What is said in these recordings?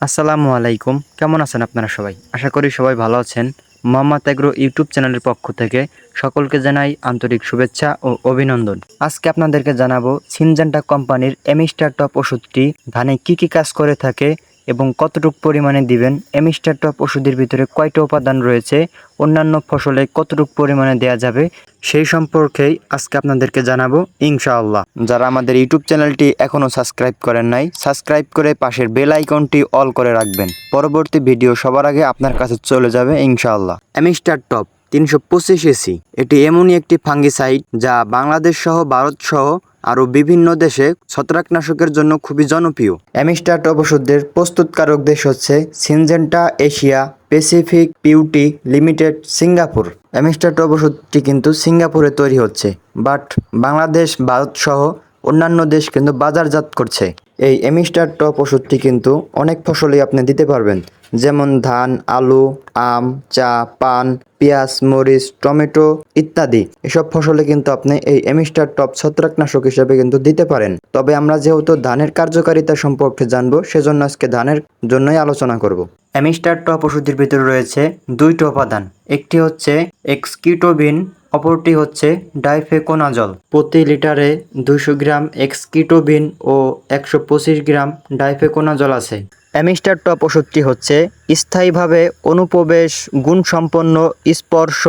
আসসালামু আলাইকুম। কেমন আছেন আপনারা সবাই? আশা করি সবাই ভালো আছেন। মোহাম্মদ এগ্রো ইউটিউব চ্যানেলের পক্ষ থেকে সকলকে জানাই আন্তরিক শুভেচ্ছা ও অভিনন্দন। আজকে আপনাদেরকে জানাব সিনজেন্টা কোম্পানির এমিস্টার টপ ওষুধটি ধানে কি কি কাজ করে থাকে এবং কতটুকু পরিমাণে দিবেন? এমিস্টার টপ ওষুধের ভিতরে কয়টা উপাদান রয়েছে? অন্যান্য ফসলে কতটুকু পরিমাণে দেয়া যাবে? সেই সম্পর্কেই আজকে আপনাদেরকে জানাব ইনশাআল্লাহ। যারা আমাদের ইউটিউব চ্যানেলটি এখনও সাবস্ক্রাইব করেন নাই, সাবস্ক্রাইব করে পাশের বেল আইকনটি অল করে রাখবেন। পরবর্তী ভিডিও সবার আগে আপনার কাছে চলে যাবে ইনশাআল্লাহ। অ্যামিস্টার টপ তিনশো পঁচিশ এসি, এটি এমনই একটি ফাঙ্গিসাইড যা বাংলাদেশ সহ ভারত সহ আরও বিভিন্ন দেশে ছত্রাকনাশকের জন্য খুবই জনপ্রিয়। অ্যামিস্টার টপ ওষুধের প্রস্তুতকারক দেশ হচ্ছে Syngenta Asia Pacific Pte limited Singapore. Amistar top ওষুধটি কিন্তু সিঙ্গাপুরে তৈরি হচ্ছে, বাট বাংলাদেশ, ভারত সহ অন্যান্য দেশ কিন্তু বাজারজাত করছে। এই এমিস্টার টপ ওষুধটি কিন্তু অনেক ফসলই আপনি দিতে পারবেন। যেমন ধান, আলু, আম, চা, পান, পেঁয়াজ, মরিচ, টমেটো ইত্যাদি। এসব ফসলে কিন্তু আপনি এই এমিস্টার টপ ছত্রাকনাশক হিসেবে কিন্তু দিতে পারেন। তবে আমরা যেহেতু ধানের কার্যকারিতা সম্পর্কে জানব, সেজন্য আজকে ধানের জন্যই আলোচনা করব। অ্যামিস্টার টপ ওষুধের ভিতরে রয়েছে দুইটি উপাদান। একটি হচ্ছে এক্সকিটোবিন অপরটি হচ্ছে ডাইফেকোনাজল। প্রতি লিটারে দুইশো গ্রাম এক্সকিটোবিন ও একশো পঁচিশ গ্রাম ডাইফেকোনাজল আছে। অ্যামিস্টার টপ ওষুধটি হচ্ছে স্থায়ীভাবে অনুপ্রবেশ গুণসম্পন্ন স্পর্শ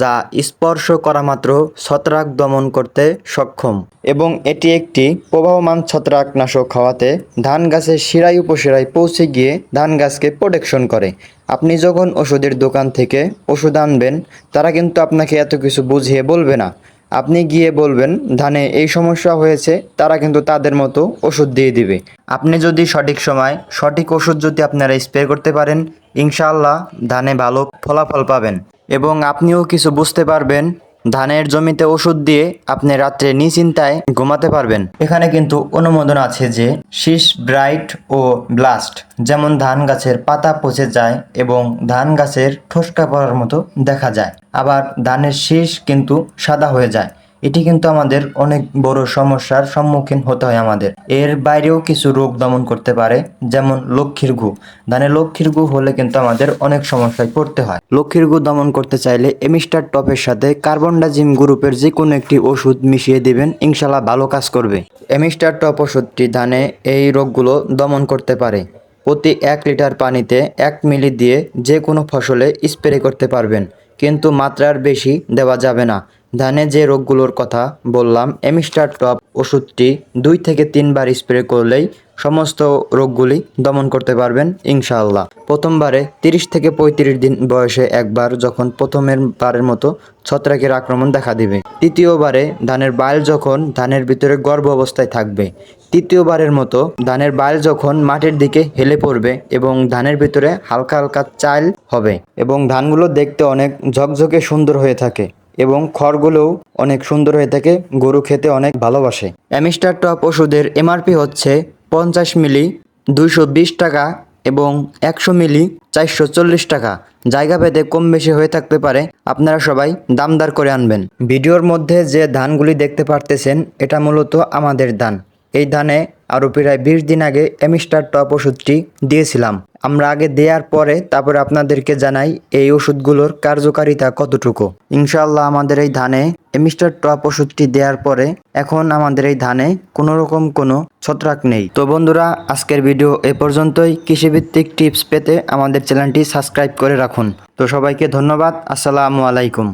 যা স্পর্শ করা মাত্র ছত্রাক দমন করতে সক্ষম এবং এটি একটি প্রবাহমান ছত্রাকনাশক হওয়াতে ধান গাছের শিরাই উপশিরায় পৌঁছে গিয়ে ধান গাছকে প্রোটেকশন করে। আপনি যখন ওষুধের দোকান থেকে ওষুধ আনবেন, তারা কিন্তু আপনাকে এত কিছু বুঝিয়ে বলবে না। আপনি গিয়ে বলবেন, ধানে এই সমস্যা হয়েছে, তারা কিন্তু তাদের মতো ওষুধ দিয়ে দিবে। আপনি যদি সঠিক সময় সঠিক ওষুধ যদি আপনারা স্প্রে করতে পারেন, ইনশাআল্লাহ ধানে ভালো ফলাফল পাবেন। এবং আপনিও কিছু বুঝতে পারবেন ধানের জমিতে ওষুধ দিয়ে আপনি রাত্রে নিশ্চিন্তায় ঘুমাতে পারবেন। এখানে কিন্তু অনুমোদন আছে যে শীষ, ব্রাইট ও ব্লাস্ট যেমন ধান গাছের পাতা পচে যায় এবং ধান গাছের ঠোসকা পড়ার মতো দেখা যায়। আবার ধানের শীষ কিন্তু সাদা হয়ে যায়। এটি কিন্তু আমাদের অনেক বড় সমস্যার সম্মুখীন হতে হয় আমাদের। এর বাইরেও কিছু রোগ দমন করতে পারে, যেমন লক্ষ্মীর ঘু। ধানে লক্ষ্মীর ঘু হলে কিন্তু আমাদের অনেক সমস্যায় পড়তে হয়। লক্ষ্মীর ঘু দমন করতে চাইলে এমিস্টার টপের সাথে কার্বনডাজিম গ্রুপের যে কোনো একটি ওষুধ মিশিয়ে দিবেন ইনশাল্লাহ ভালো কাজ করবে। এমিস্টার টপ ওষুধটি ধানে এই রোগগুলো দমন করতে পারে। প্রতি এক লিটার পানিতে এক মিলি দিয়ে যে কোনো ফসলে স্প্রে করতে পারবেন, কিন্তু মাত্রার বেশি দেওয়া যাবে না। ধানে যে রোগগুলোর কথা বললাম, এমিস্টার টপ ওষুধটি দুই থেকে তিনবার স্প্রে করলেই সমস্ত রোগগুলি দমন করতে পারবেন, ইনশাআল্লাহ। প্রথমবারে তিরিশ থেকে পঁয়ত্রিশ দিন বয়সে একবার যখন প্রথমের বারের মতো ছত্রাকের আক্রমণ দেখা দিবে। তৃতীয়বারে ধানের বাইল যখন ধানের ভিতরে গর্ভ অবস্থায় থাকবে, তৃতীয়বারের মতো ধানের বাইল যখন মাটির দিকে হেলে পড়বে এবং ধানের ভিতরে হালকা হালকা চাল হবে এবং ধানগুলো দেখতে অনেক ঝকঝকে সুন্দর হয়ে থাকে। এবং খড়গুলোও অনেক সুন্দর হয়ে থাকে, গরু খেতে অনেক ভালোবাসে। অ্যামিস্টার টপ ওষুধের এমআরপি হচ্ছে পঞ্চাশ মিলি, দুইশো বিশ টাকা এবং একশো মিলি, চারশো চল্লিশ টাকা। জায়গা ভেদে কম বেশি হয়ে থাকতে পারে, আপনারা সবাই দামদার করে আনবেন। ভিডিওর মধ্যে যে ধানগুলি দেখতে পারতেছেন, এটা মূলত আমাদের ধান। এই ধানে আরও প্রায় বিশ দিন আগে এমিস্টার টপ ওষুধটি দিয়েছিলাম। আমরা আগে দেওয়ার পরে তারপরে আপনাদেরকে জানাই এই ওষুধগুলোর কার্যকারিতা কতটুকু। ইনশাল্লাহ আমাদের এই ধানে এমিস্টার টপ ওষুধটি দেওয়ার পরে এখন আমাদের এই ধানে কোনো রকম কোনো ছত্রাক নেই। তো বন্ধুরা, আজকের ভিডিও এ পর্যন্তই। কৃষিভিত্তিক টিপস পেতে আমাদের চ্যানেলটি সাবস্ক্রাইব করে রাখুন। তো সবাইকে ধন্যবাদ। আসসালামু আলাইকুম।